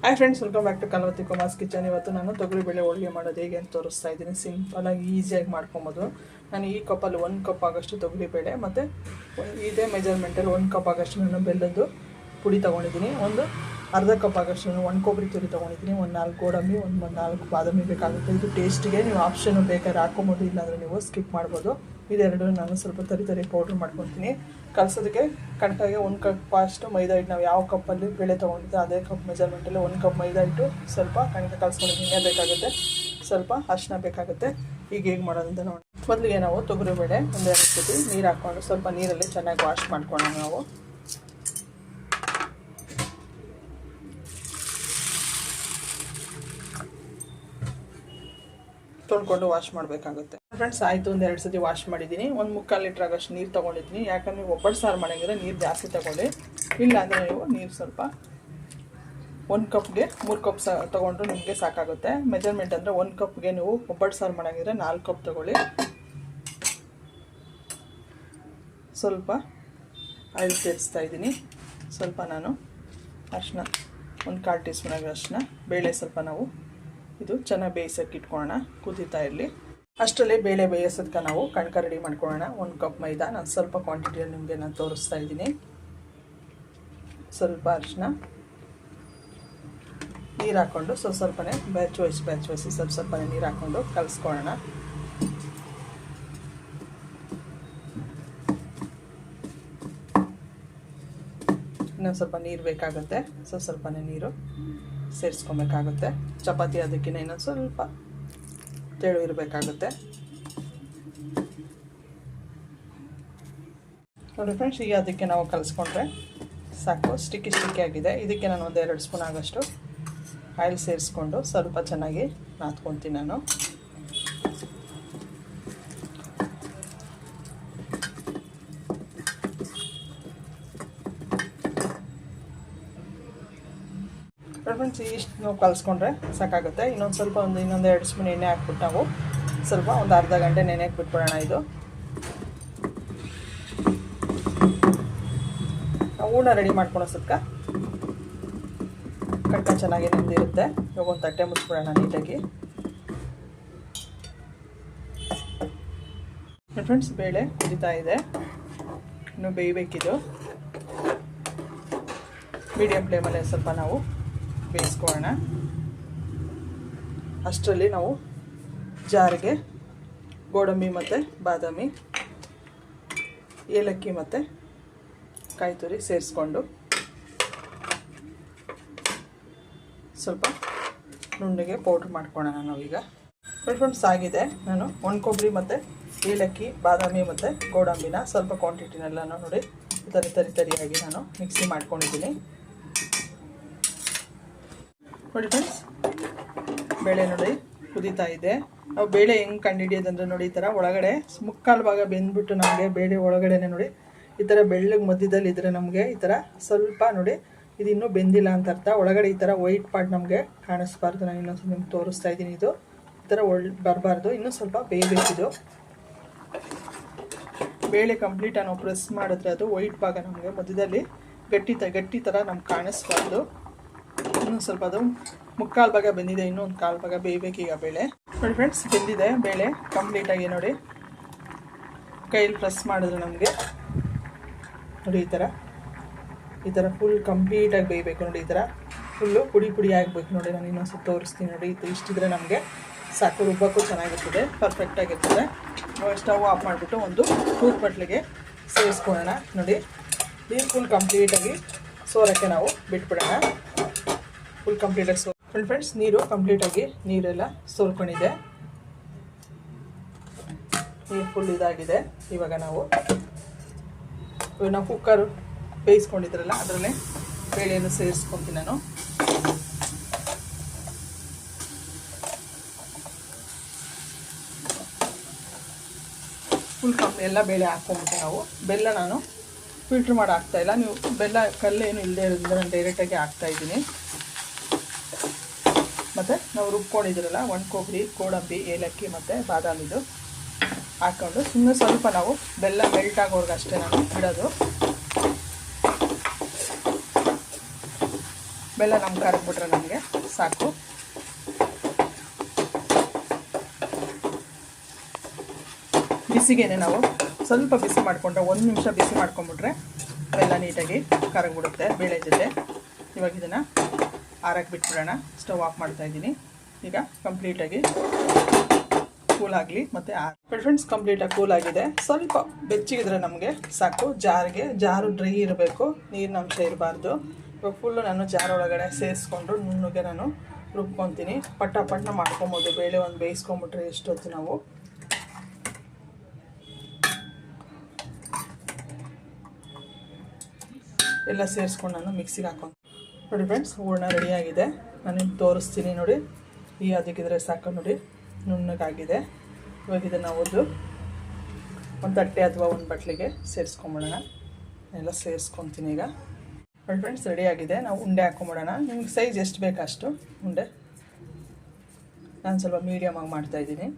Hi friends welcome back to Kalavati Kumar's kitchen ಇವತ್ತು ನಾನು ತೊಗರಿಬೇಳೆ ಹೋಳಿಗೆ ಮಾಡೋದು ಹೇಗೆ ಅಂತ ತೋರಿಸ್ತಾ ಇದ್ದೀನಿ. ಸಿಂಪಲಾಗಿ ಈಸಿಯಾಗಿ ಮಾಡ್ಕೊಬೋದು. ನಾನು ಈ ಕಪ್ಪಲ್ಲಿ ಒಂದು ಕಪ್ ಆಗೋಷ್ಟು ತೊಗರಿಬೇಳೆ ಮತ್ತು ಇದೇ ಮೆಜರ್ಮೆಂಟಲ್ಲಿ ಒಂದು ಕಪ್ ಆಗೋಷ್ಟು ನಾನು ಬೆಲ್ಲದ್ದು ಪುಡಿ ತೊಗೊಂಡಿದ್ದೀನಿ. ಒಂದು ಅರ್ಧ ಕಪ್ ಆಗೋಷ್ಟು ನಾನು ಒಂದು ಕೊಬ್ಬರಿ ತುರಿ ತೊಗೊಂಡಿದ್ದೀನಿ. ಒಂದು ನಾಲ್ಕು ಗೋಡಂಬಿ, ಒಂದು ನಾಲ್ಕು ಬಾದಾಮಿ ಬೇಕಾಗುತ್ತೆ. ಇದು ಟೇಸ್ಟಿಗೆ ನೀವು ಆಪ್ಷನ್ ಬೇಕಾದ್ರೆ ಹಾಕೊಬೋದು ಇಲ್ಲಾಂದರೆ ನೀವು ಸ್ಕಿಪ್ ಮಾಡ್ಬೋದು. ಇದೆರಡು ನಾನು ಸ್ವಲ್ಪ ತರಿ ತರಿ ಪೌಡ್ರ್ ಮಾಡ್ಕೊತೀನಿ. ಕಲಸೋದಕ್ಕೆ ಕರೆಕ್ಟಾಗಿ ಒಂದು ಕಪ್ ಅಷ್ಟು ಮೈದಾ ಹಿಟ್ಟು. ನಾವು ಯಾವ ಕಪ್ಪಲ್ಲಿ ಬೇಳೆ ತೊಗೊಂಡಿದ್ದೆ ಅದೇ ಕಪ್ ಮೆಜರ್ಮೆಂಟಲ್ಲಿ ಒಂದು ಕಪ್ ಮೈದಾ ಹಿಟ್ಟು. ಸ್ವಲ್ಪ ಕಣಕ ಕಲ್ಸ್ಕೊಂಡು ಎಣ್ಣೆ ಬೇಕಾಗುತ್ತೆ. ಸ್ವಲ್ಪ ಅರಿಶಿನ ಬೇಕಾಗುತ್ತೆ. ಈಗ ಹೇಗೆ ಮಾಡೋದಂತ ನೋಡಿ ಮೊದಲಿಗೆ ನಾವು ತೊಗರಿಬೇಳೆ ಒಂದೆರಡು ಸತಿ ನೀರು ಹಾಕ್ಕೊಂಡು ಸ್ವಲ್ಪ ನೀರಲ್ಲಿ ಚೆನ್ನಾಗಿ ವಾಶ್ ಮಾಡ್ಕೊಳ್ಳೋಣ ನಾವು. ತೊಳ್ಕೊಂಡು ವಾಶ್ ಮಾಡಬೇಕಾಗುತ್ತೆ. ಫ್ರೆಂಡ್ಸ್ ಆಯಿತು ಒಂದು ಎರಡು ಸತಿ ವಾಶ್ ಮಾಡಿದ್ದೀನಿ. ಒಂದು ಮುಕ್ಕಾಲು ಲೀಟ್ರ್ ಆಗೋಷ್ಟು ನೀರು ತೊಗೊಂಡಿದ್ದೀನಿ. ಯಾಕಂದ್ರೆ ಒಬ್ಬಟ್ಟು ಸಾರು ಮಾಡೋಂಗಿದ್ರೆ ನೀರು ಜಾಸ್ತಿ ತೊಗೊಳ್ಳಿ. ಇಲ್ಲಾಂದರೆ ನೀವು ನೀರು ಸ್ವಲ್ಪ ಒಂದು ಕಪ್ಗೆ ಮೂರು ಕಪ್ ಸಾ ತೊಗೊಂಡ್ರು ನಿಮಗೆ ಸಾಕಾಗುತ್ತೆ. ಮೆಜರ್ಮೆಂಟ್ ಅಂದರೆ ಒಂದು ಕಪ್ಗೆ ನೀವು ಒಬ್ಬಟ್ಟು ಸಾರು ಮಾಡೋಂಗಿದ್ರೆ ನಾಲ್ಕು ಕಪ್ ತೊಗೊಳ್ಳಿ. ಸ್ವಲ್ಪ ಆಯಿಲ್ ಸೇರಿಸ್ತಾ ಇದ್ದೀನಿ. ಸ್ವಲ್ಪ ನಾನು ಅರಿಶಿನ ಒಂದು ಕಾಲು ಟೀ ಸ್ಪೂನ್ ಆಗಿ ಬೇಳೆ ಸ್ವಲ್ಪ ನಾವು ಇದು ಚೆನ್ನಾಗಿ ಬೇಯಿಸೋಕೆ ಇಟ್ಕೊಳ್ಳೋಣ ಕುದೀತಾ ಇರಲಿ. ಅಷ್ಟರಲ್ಲಿ ಬೇಳೆ ಬೇಯಿಸೋದಕ್ಕೆ ನಾವು ಕಣಕ ರೆಡಿ ಮಾಡ್ಕೊಳ್ಳೋಣ. ಒಂದು ಕಪ್ ಮೈದಾ, ನಾನು ಸ್ವಲ್ಪ ಕ್ವಾಂಟಿಟಿಯಲ್ಲಿ ನಿಮಗೆ ನಾನು ತೋರಿಸ್ತಾ ಇದ್ದೀನಿ. ಸ್ವಲ್ಪ ಅರಿಶಿನ. ನೀರು ಹಾಕ್ಕೊಂಡು ಸ್ವಲ್ಪ ಸ್ವಲ್ಪನೇ ಬ್ಯಾಚ್ ವೈಸ್ ಬ್ಯಾಚ್ ವೈಸ್ ಸ್ವಲ್ಪ ಸ್ವಲ್ಪನೇ ನೀರು ಹಾಕ್ಕೊಂಡು ಕಲಿಸ್ಕೊಳ್ಳೋಣ. ಇನ್ನೊಂದು ಸ್ವಲ್ಪ ನೀರು ಬೇಕಾಗುತ್ತೆ. ಸ್ವಲ್ಪ ಸ್ವಲ್ಪನೇ ನೀರು ಸೇರಿಸ್ಕೊಬೇಕಾಗುತ್ತೆ. ಚಪಾತಿ ಅದಕ್ಕಿಂತ ಇನ್ನೊಂದು ಸ್ವಲ್ಪ ತೆಳು ಇರಬೇಕಾಗುತ್ತೆ. ನೋಡಿ ಫ್ರೆಂಡ್ಸ್ ಈಗ ಅದಕ್ಕೆ ನಾವು ಕಲಿಸ್ಕೊಂಡ್ರೆ ಸಾಕು. ಸ್ಟಿಕ್ಕಿ ಸ್ಟಿಕ್ಕಿ ಆಗಿದೆ. ಇದಕ್ಕೆ ನಾನು ಒಂದು ಎರಡು ಸ್ಪೂನ್ ಆಗೋಷ್ಟು ಆಯಿಲ್ ಸೇರಿಸ್ಕೊಂಡು ಸ್ವಲ್ಪ ಚೆನ್ನಾಗಿ ನಾದ್ಕೊತೀನಿ ನಾನು. ಫ್ರೆಂಡ್ಸ್ ಇಷ್ಟು ನಾವು ಕಲಿಸ್ಕೊಂಡ್ರೆ ಸಾಕಾಗುತ್ತೆ. ಇನ್ನೊಂದು ಸ್ವಲ್ಪ ಒಂದು ಇನ್ನೊಂದು ಎರಡು ಸ್ಪೂನ್ ಎಣ್ಣೆ ಹಾಕ್ಬಿಟ್ಟು ನಾವು ಸ್ವಲ್ಪ ಒಂದು ಅರ್ಧ ಗಂಟೆ ನೆನೆಯಕ್ಕೆ ಬಿಟ್ಬಿಡೋಣ ಇದು. ನಾವು ಹೂರ್ಣ ರೆಡಿ ಮಾಡ್ಕೊಳೋಸಕ್ಕ ಕಟ್ಟ ಚೆನ್ನಾಗಿ ನೆಂದಿರುತ್ತೆ. ಇವಾಗ ಒಂದು ತಟ್ಟೆ ಮುಚ್ಬಿಡೋಣ ನೀಟಾಗಿ. ಫ್ರೆಂಡ್ಸ್ ಬೇಳೆ ಕುದಿತಾ ಇದೆ. ಇನ್ನು ಬೇಯಬೇಕಿದು. ಮೀಡಿಯಂ ಫ್ಲೇಮಲ್ಲೇ ಸ್ವಲ್ಪ ನಾವು ಬೇಯಿಸ್ಕೊಳ್ಳೋಣ ಅಷ್ಟರಲ್ಲಿ ನಾವು ಜಾರಿಗೆ ಗೋಡಂಬಿ ಮತ್ತು ಬಾದಾಮಿ, ಏಲಕ್ಕಿ ಮತ್ತು ಕಾಯಿ ತುರಿ ಸೇರಿಸ್ಕೊಂಡು ಸ್ವಲ್ಪ ನುಣ್ಣಗೆ ಪೌಡ್ರ್ ಮಾಡ್ಕೊಳ್ಳೋಣ ನಾವೀಗ. ಫ್ರೆಂಡ್ಸ್ ಆಗಿದೆ. ನಾನು ಒಣ ಕೊಬ್ಬರಿ ಮತ್ತು ಏಲಕ್ಕಿ, ಬಾದಾಮಿ ಮತ್ತು ಗೋಡಂಬಿನ ಸ್ವಲ್ಪ ಕ್ವಾಂಟಿಟಿನೆಲ್ಲ ನೋಡಿ. ತರಿ ತರಿ ತರಿಯಾಗಿ ನಾನು ಮಿಕ್ಸಿ ಮಾಡ್ಕೊಂಡಿದ್ದೀನಿ. ನೋಡಿ ಫ್ರೆಂಡ್ಸ್ ಬೇಳೆ ನೋಡಿ ಕುದೀತಾ ಇದೆ. ನಾವು ಬೇಳೆ ಹೆಂಗೆ ಕಂಡುಹಿಡಿಯೋದಂದ್ರೆ ನೋಡಿ ಈ ಥರ ಒಳಗಡೆ ಮುಕ್ಕಾಲು ಭಾಗ ಬೆಂದ್ಬಿಟ್ಟು ನಮಗೆ ಬೇಳೆ ಒಳಗಡೆನೆ ನೋಡಿ ಈ ಥರ ಬೆಳ್ಳಗೆ ಮಧ್ಯದಲ್ಲಿ ಇದ್ರೆ ನಮಗೆ ಈ ಥರ ಸ್ವಲ್ಪ ನೋಡಿ ಇದು ಇನ್ನೂ ಬೆಂದಿಲ್ಲ ಅಂತ ಅರ್ಥ. ಒಳಗಡೆ ಈ ಥರ ವೈಟ್ ಪಾರ್ಟ್ ನಮಗೆ ಕಾಣಿಸ್ಬಾರ್ದು. ನಾನು ಇನ್ನೊಂದು ನಿಮ್ಗೆ ತೋರಿಸ್ತಾ ಇದ್ದೀನಿ ಇದು. ಈ ಥರ ಒಳ್ ಬರಬಾರ್ದು. ಇನ್ನೂ ಸ್ವಲ್ಪ ಬೇಯಬೇಕಿದು. ಬೇಳೆ ಕಂಪ್ಲೀಟಾಗಿ ನಾವು ಪ್ರೆಸ್ ಮಾಡಿದ್ರೆ ಅದು ವೈಟ್ ಭಾಗ ನಮಗೆ ಮಧ್ಯದಲ್ಲಿ ಗಟ್ಟಿ ತ, ಗಟ್ಟಿ ಥರ ನಮ್ಗೆ ಕಾಣಿಸ್ಬಾರ್ದು. ಇನ್ನೊಂದು ಸ್ವಲ್ಪ ಅದು ಮುಕ್ಕಾಲು ಭಾಗ ಬೆಂದಿದೆ, ಇನ್ನೊಂದು ಕಾಲು ಭಾಗ ಬೇಯಬೇಕೀಗ ಬೇಳೆ. ನೋಡಿ ಫ್ರೆಂಡ್ಸ್ ಬೆಂದಿದೆ ಬೇಳೆ ಕಂಪ್ಲೀಟಾಗಿ ನೋಡಿ. ಕೈಯಲ್ಲಿ ಪ್ರೆಸ್ ಮಾಡಿದ್ರೆ ನಮಗೆ. ನೋಡಿ ಈ ಥರ. ಈ ಥರ ಫುಲ್ ಕಂಪ್ಲೀಟಾಗಿ ಬೇಯಬೇಕು ನೋಡಿ ಈ ಥರ. ಫುಲ್ಲು ಪುಡಿ ಪುಡಿ ಆಗಬೇಕು ನೋಡಿ, ನಾನು ಇನ್ನೊಂದು ಸ್ವಲ್ಪ ತೋರಿಸ್ತೀನಿ ನೋಡಿ. ಇದು ಇಷ್ಟಿದ್ರೆ ನಮಗೆ ಸಾಕು ರುಬ್ಬಕ್ಕೂ ಚೆನ್ನಾಗಿರ್ತದೆ ಪರ್ಫೆಕ್ಟಾಗಿರ್ತದೆ ಸ್ಟವ್ ಆಫ್ ಮಾಡಿಬಿಟ್ಟು ಒಂದು ಟೂತ್ ಬಟ್ಲಿಗೆ ಸೇರಿಸ್ಕೊಳ್ಳೋಣ ನೋಡಿ. ನೀರು ಫುಲ್ ಕಂಪ್ಲೀಟಾಗಿ ಸೋರಕ್ಕೆ ನಾವು ಬಿಟ್ಬಿಡೋಣ. ಫುಲ್ ಕಂಪ್ಲೀಟಾಗಿ ಸೋ ಫ್ರೆಂಡ್ಸ್ ನೀರು ಕಂಪ್ಲೀಟಾಗಿ ನೀರೆಲ್ಲ ಸೋಲ್ಕೊಂಡಿದೆ. ನೀರು ಫುಲ್ ಇದಾಗಿದೆ. ಇವಾಗ ನಾವು ಇವಾಗ ನಾವು ಕುಕ್ಕರ್ ಬೇಯಿಸ್ಕೊಂಡಿದ್ರಲ್ಲ, ಅದರಲ್ಲೇ ಬೇಳೆಯನ್ನು ಸೇರಿಸ್ಕೊತೀನಿ ನಾನು. ಫುಲ್ ಕಪ್ ಎಲ್ಲ ಬೇಳೆ ಹಾಕ್ಕೊಂಬಿಟ್ಟು ನಾವು ಬೆಲ್ಲ ನಾನು ಫಿಲ್ಟ್ರ್ ಮಾಡಿ ಹಾಕ್ತಾಯಿಲ್ಲ ನೀವು ಬೆಲ್ಲ ಕಲ್ಲೇನು ಇಲ್ಲದೆ ಇರೋದ್ರಿಂದ ನಾನು ಡೈರೆಕ್ಟಾಗಿ ಹಾಕ್ತಾಯಿದ್ದೀನಿ ಮತ್ತು ನಾವು ರುಬ್ಕೊಂಡಿದ್ದೀರಲ್ಲ, ಒಣ ಕೊಬ್ಬರಿ, ಗೋಡಂಬಿ, ಏಲಕ್ಕಿ ಮತ್ತು ಬಾದಾಮಿದು ಹಾಕ್ಕೊಂಡು ಸುಮ್ಮನೆ ಸ್ವಲ್ಪ ನಾವು ಬೆಲ್ಲ ಮೆಲ್ಟ್ ಆಗೋರ್ಗೆ ಅಷ್ಟೇ ನಾನು ಬಿಡೋದು. ಬೆಲ್ಲ ನಮ್ಮ ಕರಗ್ಬಿಟ್ರೆ ನಮಗೆ ಸಾಕು. ಬಿಸಿಗೆನೆ ನಾವು ಸ್ವಲ್ಪ ಬಿಸಿ ಮಾಡಿಕೊಂಡ್ರೆ, ಒಂದು ನಿಮಿಷ ಬಿಸಿ ಮಾಡ್ಕೊಂಬಿಟ್ರೆ ಬೆಲ್ಲ ನೀಟಾಗಿ ಕರಗ್ಬಿಡುತ್ತೆ ಬೇಳೆ ಜೊತೆ. ಇವಾಗ ಇದನ್ನು ಆರಕ್ಕೆ ಬಿಟ್ಬಿಡೋಣ. ಸ್ಟವ್ ಆಫ್ ಮಾಡ್ತಾ ಇದ್ದೀನಿ. ಈಗ ಕಂಪ್ಲೀಟಾಗಿ ಕೂಲ್ ಆಗಲಿ ಮತ್ತು ಫ್ರೆಂಡ್ಸ್ ಕಂಪ್ಲೀಟಾಗಿ ಕೂಲ್ ಆಗಿದೆ. ಸ್ವಲ್ಪ ಬೆಚ್ಚಗಿದ್ರೆ ನಮಗೆ ಸಾಕು. ಜಾರಿಗೆ, ಜಾರು ಡ್ರೈ ಇರಬೇಕು. ನೀರಿನ ಅಂಶ ಇರಬಾರ್ದು. ಇವಾಗ ಫುಲ್ಲು ನಾನು ಜಾರ್ ಒಳಗಡೆ ಸೇರಿಸ್ಕೊಂಡು ನುಣ್ಣಗೆ ನಾನು ರುಬ್ಕೊತೀನಿ. ಪಟ್ಟ ಪಟ್ಟ ಮಾಡ್ಕೊಬೋದು. ಬೇಳೆ ಒಂದು ಬೇಯಿಸ್ಕೊಂಬಿಟ್ರೆ ಎಷ್ಟೊತ್ತು ನಾವು. ಎಲ್ಲ ಸೇರಿಸ್ಕೊಂಡು ನಾನು ಮಿಕ್ಸಿಗೆ ಹಾಕೊಂಡು ನೋಡಿ ಫ್ರೆಂಡ್ಸ್ ಹೂರ್ಣ ರೆಡಿಯಾಗಿದೆ ನಾನು ನಿಮ್ಗೆ ತೋರಿಸ್ತೀನಿ ನೋಡಿ. ಈ ಅದಕ್ಕಿದ್ರೆ ಸಾಕು ನೋಡಿ. ನುಣ್ಣಗಾಗಿದೆ. ಇವಾಗ ಇದನ್ನು ಒಂದು ಒಂದು ತಟ್ಟೆ ಅಥವಾ ಒಂದು ಬಟ್ಲಿಗೆ ಸೇರಿಸ್ಕೊಂಬಿಡೋಣ. ಎಲ್ಲ ಸೇರಿಸ್ಕೊತೀನಿ ಈಗ. ನೋಡಿ ಫ್ರೆಂಡ್ಸ್ ರೆಡಿಯಾಗಿದೆ ನಾವು ಉಂಡೆ ಹಾಕೊಂಬಿಡೋಣ. ನಿಮ್ಗೆ ಸೈಜ್ ಎಷ್ಟು ಬೇಕು ಅಷ್ಟು ಉಂಡೆ. ನಾನು ಸ್ವಲ್ಪ ಮೀಡಿಯಮಾಗಿ ಮಾಡ್ತಾಯಿದ್ದೀನಿ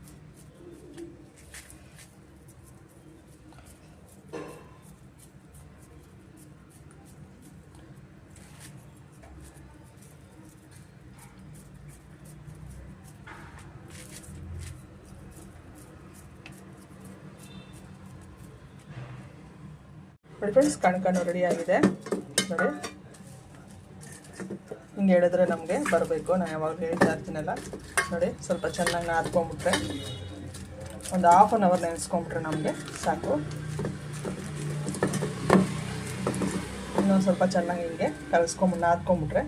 ನೋಡಿ ಫ್ರೆಂಡ್ಸ್ ರೆಡಿ ಆಗಿದೆ. ನೋಡಿ. ಹಿಂಗೆ ಹೇಳಿದ್ರೆ ನಮಗೆ ಬರಬೇಕು. ನಾನು ಯಾವಾಗಲೂ ಹೇಳ್ತಾ ಇರ್ತೀನಲ್ಲ. ನೋಡಿ, ಸ್ವಲ್ಪ ಚೆನ್ನಾಗಿ ನಾದ್ಕೊಂಬಿಟ್ರೆ ಒಂದು ಹಾಫ್ ಆನ್ ಅವರ್ ನೆನೆಸ್ಕೊಂಬಿಟ್ರೆ ನಮಗೆ ಸಾಕು. ಇನ್ನೊಂದು ಸ್ವಲ್ಪ ಚೆನ್ನಾಗಿ ಹಿಂಗೆ ಕಲಿಸ್ಕೊಂಬಿಟ್ಟು ನಾದ್ಕೊಂಬಿಟ್ರೆ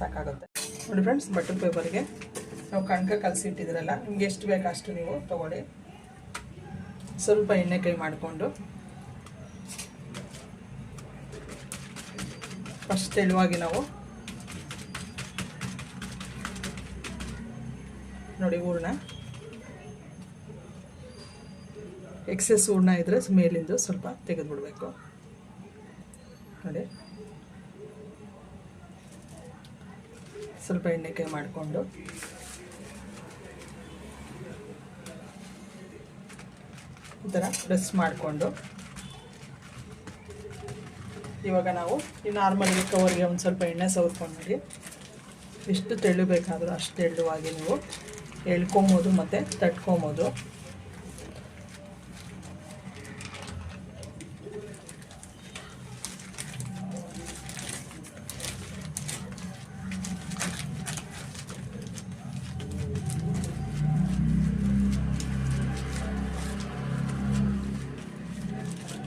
ಸಾಕಾಗುತ್ತೆ. ನೋಡಿ ಫ್ರೆಂಡ್ಸ್ ಬಟರ್ ಪೇಪರ್ಗೆ ನಾವು ಕಣ್ಕ ಕಲಸಿಟ್ಟಿದ್ರಲ್ಲ, ನಿಮ್ಗೆ ಎಷ್ಟು ಬೇಕು ಅಷ್ಟು ನೀವು ತೊಗೊಳ್ಳಿ. ಸ್ವಲ್ಪ ಎಣ್ಣೆ ಕೈ ಮಾಡಿಕೊಂಡು. ಫಸ್ಟ್ ತೆಳುವಾಗಿ ನಾವು ನೋಡಿ ಹೂರ್ಣ. ಎಕ್ಸೆಸ್ ಹೂರ್ಣ ಇದ್ದರೆ ಮೇಲಿಂದು ಸ್ವಲ್ಪ ತೆಗೆದುಬಿಡ್ಬೇಕು. ನೋಡಿ. ಸ್ವಲ್ಪ ಎಣ್ಣೆಕಾಯಿ ಮಾಡಿಕೊಂಡು. ಈ ಥರ ಪ್ರೆಸ್ ಮಾಡಿಕೊಂಡು. ಇವಾಗ ನಾವು ಈ ನಾರ್ಮಲ್ಗೆ ಕವರ್ಗೆ ಒಂದು ಸ್ವಲ್ಪ ಎಣ್ಣೆ ಸವರ್ಕೊಂಡು ನೋಡಿ ಎಷ್ಟು ತೆಳ್ಳು ಬೇಕಾದರೂ ಅಷ್ಟು ತೆಳ್ಳುವಾಗಿ ನೀವು ಎಳ್ಕೊಬೋದು ಮತ್ತು ತಟ್ಕೊಬೋದು.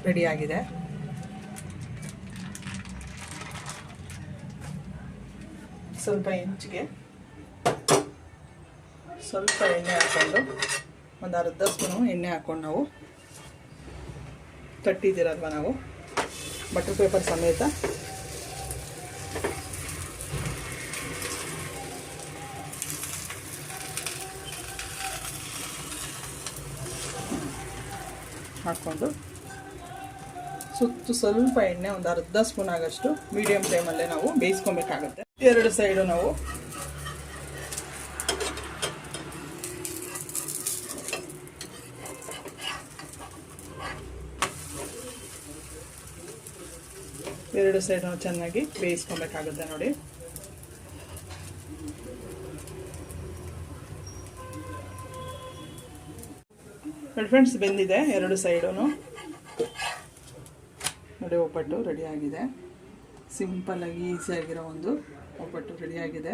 ರೆಡಿಯಾಗಿದೆ ಸ್ವಲ್ಪ ಇಂಚಿಗೆ ಸ್ವಲ್ಪ ಎಣ್ಣೆ ಹಾಕ್ಕೊಂಡು ಒಂದು ಅರ್ಧ ಸ್ಪೂನು ಎಣ್ಣೆ ಹಾಕ್ಕೊಂಡು ನಾವು ತಟ್ಟಿದ್ದೀರಲ್ವ ನಾವು? ಬಟರ್ ಪೇಪರ್ ಸಮೇತ. ಹಾಕ್ಕೊಂಡು ಸುತ್ತು ಸ್ವಲ್ಪ ಎಣ್ಣೆ, ಒಂದು ಅರ್ಧ ಸ್ಪೂನ್ ಆಗೋಷ್ಟು ಮೀಡಿಯಮ್ ಫ್ಲೇಮಲ್ಲೇ ನಾವು ಬೇಯಿಸ್ಕೊಬೇಕಾಗುತ್ತೆ. ಎರಡು ಸೈಡು ನಾವು. ಎರಡು ಸೈಡ್ ನಾವು ಚೆನ್ನಾಗಿ ಬೇಯಿಸ್ಕೊಬೇಕಾಗುತ್ತೆ ನೋಡಿ. ನೋಡಿ ಫ್ರೆಂಡ್ಸ್ ಬೆಂದಿದೆ ಎರಡು ಸೈಡು ನೋಡಿ ಒಬ್ಬಟ್ಟು ಆಗಿದೆ. ಸಿಂಪಲ್ಲಾಗಿ ಈಸಿಯಾಗಿರೋ ಒಂದು ಒಬ್ಬಟ್ಟು ರೆಡಿಯಾಗಿದೆ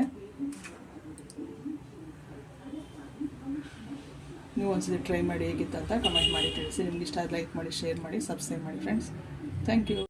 ನೀವು ಒಂದ್ಸತಿ ಟ್ರೈ ಮಾಡಿ ಹೇಗಿತ್ತು ಅಂತ ಕಮೆಂಟ್ ಮಾಡಿ ತಿಳಿಸಿ. ನಿಮ್ಗೆ ಇಷ್ಟ ಲೈಕ್ ಮಾಡಿ ಶೇರ್ ಮಾಡಿ ಸಬ್ಸ್ಕ್ರೈಬ್ ಮಾಡಿ ಫ್ರೆಂಡ್ಸ್ ಥ್ಯಾಂಕ್ ಯು